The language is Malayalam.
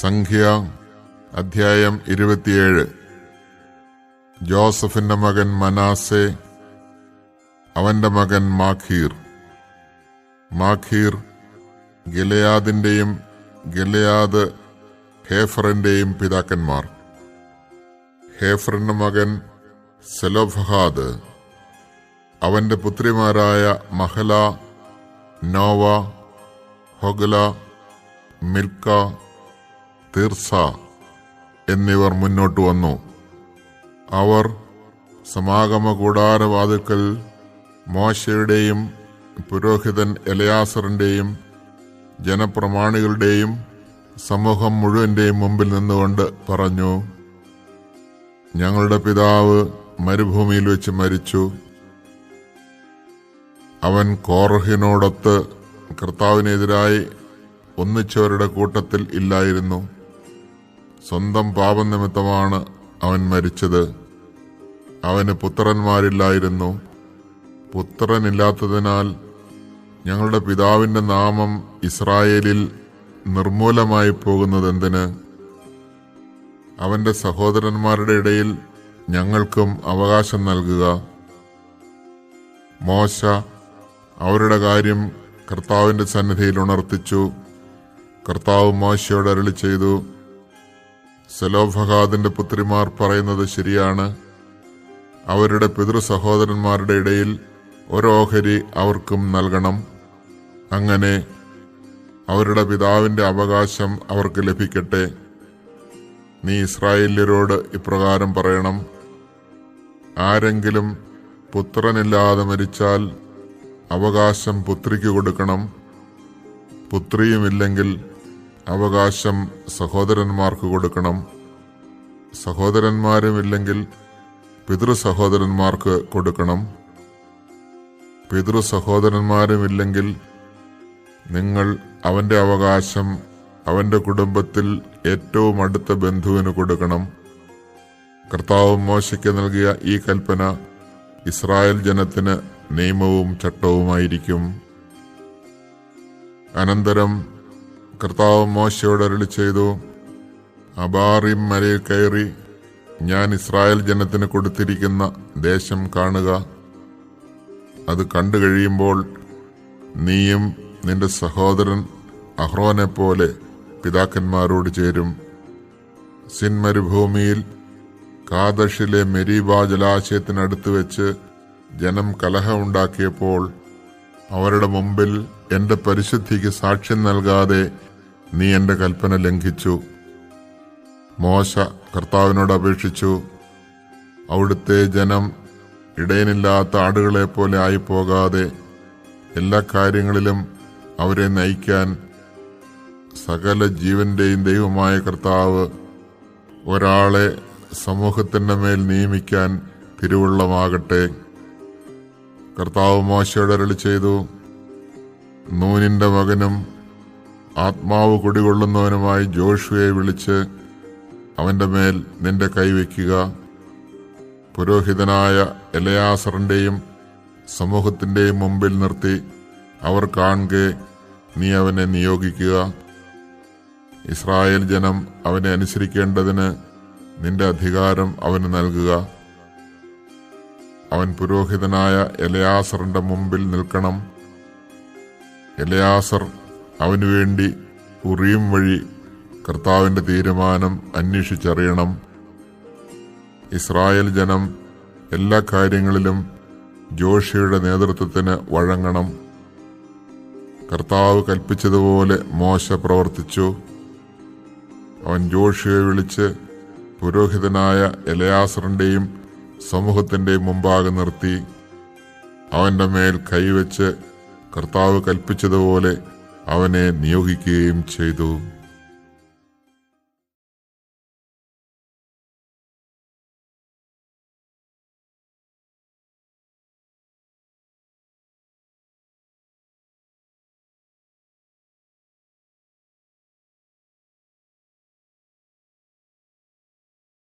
സംഖ്യ അധ്യായം ഇരുപത്തിയേഴ്. ജോസഫിന്റെ മകൻ മനാസെ അവന്റെ മകൻ മാഖീർ. മാഖീർ ഗിലയാദിന്റെയും ഗിലയാദ് ഹേഫറിന്റെയും പിതാക്കന്മാർ. ഹേഫറിന്റെ മകൻ സെലോഫഹാദ്. അവന്റെ പുത്രിമാരായ മഹല നോവ ഹൊഗല മിൽക്ക തീർസ എന്നിവർ മുന്നോട്ട് വന്നു. അവർ സമാഗമ കൂടാരവാതിൽക്കൽ മോശയുടെയും പുരോഹിതൻ എലയാസറിന്റെയും ജനപ്രമാണികളുടെയും സമൂഹം മുഴുവന്റെയും മുമ്പിൽ നിന്നുകൊണ്ട് പറഞ്ഞു ഞങ്ങളുടെ പിതാവ് മരുഭൂമിയിൽ വെച്ച് മരിച്ചു. അവൻ കോർഹിനോടൊത്ത് കർത്താവിനെതിരായി ഒന്നിച്ചവരുടെ കൂട്ടത്തിൽ ഇല്ലായിരുന്നു. സ്വന്തം പാപനിമിത്തമാണ് അവൻ മരിച്ചത്. അവന് പുത്രന്മാരില്ലായിരുന്നു. പുത്രനില്ലാത്തതിനാൽ ഞങ്ങളുടെ പിതാവിന്റെ നാമം ഇസ്രായേലിൽ നിർമൂലമായി പോകുന്നതെന്തിന്? അവന്റെ സഹോദരന്മാരുടെ ഇടയിൽ ഞങ്ങൾക്കും അവകാശം നൽകുക. മോശ അവരുടെ കാര്യം കർത്താവിന്റെ സന്നിധിയിൽ ഉണർത്തിച്ചു. കർത്താവ് മോശയോട് അരളി ചെയ്തു സെലോഫഹാദിന്റെ പുത്രിമാർ പറയുന്നത് ശരിയാണ്. അവരുടെ പിതൃ സഹോദരന്മാരുടെ ഇടയിൽ ഒരോഹരി അവർക്കും നൽകണം. അങ്ങനെ അവരുടെ പിതാവിന്റെ അവകാശം അവർക്ക് ലഭിക്കട്ടെ. നീ ഇസ്രായേല്യരോട് ഇപ്രകാരം പറയണം. ആരെങ്കിലും പുത്രനില്ലാതെ മരിച്ചാൽ അവകാശം പുത്രിക്ക് കൊടുക്കണം. പുത്രിയുമില്ലെങ്കിൽ അവകാശം സഹോദരന്മാർക്ക് കൊടുക്കണം. സഹോദരന്മാരുമില്ലെങ്കിൽ പിതൃ സഹോദരന്മാർക്ക് കൊടുക്കണം. പിതൃ സഹോദരന്മാരുമില്ലെങ്കിൽ നിങ്ങൾ അവന്റെ അവകാശം അവന്റെ കുടുംബത്തിൽ ഏറ്റവും അടുത്ത ബന്ധുവിന് കൊടുക്കണം. കർത്താവ് മോശയ്ക്ക് നൽകിയ ഈ കൽപ്പന ഇസ്രായേൽ ജനത്തിന് നിയമവും ചട്ടവുമായിരിക്കും. അനന്തരം കർത്താവ് മോശയോട് അരുളി ചെയ്തു അബാറിം മലയിൽ കയറി ഞാൻ ഇസ്രായേൽ ജനത്തിന് കൊടുത്തിരിക്കുന്ന ദേശം കാണുക. അത് കണ്ടു കഴിയുമ്പോൾ നീയും നിന്റെ സഹോദരൻ അഹ്റോനെ പോലെ പിതാക്കന്മാരോട് ചേരും. സിൻമരുഭൂമിയിൽ കാദഷിലെ മെരീബ ജലാശയത്തിനടുത്ത് വെച്ച് ജനം കലഹമുണ്ടാക്കിയപ്പോൾ അവരുടെ മുമ്പിൽ എന്റെ പരിശുദ്ധിക്ക് സാക്ഷ്യം നൽകാതെ നീ എന്റെ കൽപ്പന ലംഘിച്ചു. മോശ കർത്താവിനോട് അപേക്ഷിച്ചു. അവിടുത്തെ ജനം ഇടയനില്ലാത്ത ആടുകളെ പോലെ ആയിപ്പോകാതെ എല്ലാ കാര്യങ്ങളിലും അവരെ നയിക്കാൻ സകല ജീവന്റെയും ദൈവമായ കർത്താവ് ഒരാളെ സമൂഹത്തിന്റെ മേൽ നിയമിക്കാൻ തിരുവുള്ളമാകട്ടെ. കർത്താവ് മോശയുടെ അരളി ചെയ്തു നൂനിന്റെ മകനും ആത്മാവ് കുടികൊള്ളുന്നവനുമായി ജോഷുവെ വിളിച്ച് അവന്റെ മേൽ നിന്റെ കൈവയ്ക്കുക പുരോഹിതനായ എലയാസറിന്റെയും സമൂഹത്തിന്റെയും മുമ്പിൽ നിർത്തി അവർ കാണുകെ നീ അവനെ നിയോഗിക്കുക. ഇസ്രായേൽ ജനം അവനെ അനുസരിക്കേണ്ടതിന് നിന്റെ അധികാരം അവന് നൽകുക. അവൻ പുരോഹിതനായ എലയാസറിന്റെ മുമ്പിൽ നിൽക്കണം. എലയാസർ അവനു വേണ്ടി ഉറിയും വഴി കർത്താവിന്റെ തീരുമാനം അന്വേഷിച്ചറിയണം. ഇസ്രായേൽ ജനം എല്ലാ കാര്യങ്ങളിലും ജോഷിയുടെ നേതൃത്വത്തിന് വഴങ്ങണം. കർത്താവ് കൽപ്പിച്ചതുപോലെ മോശ പ്രവർത്തിച്ചു. അവൻ ജോഷിയെ വിളിച്ച് പുരോഹിതനായ എലയാസറിന്റെയും സമൂഹത്തിന്റെയും മുമ്പാകെ നിർത്തി. അവന്റെ മേൽ കൈവച്ച് കർത്താവ് കൽപ്പിച്ചതുപോലെ അവനെ നിയോഗിക്കുകയും ചെയ്തു.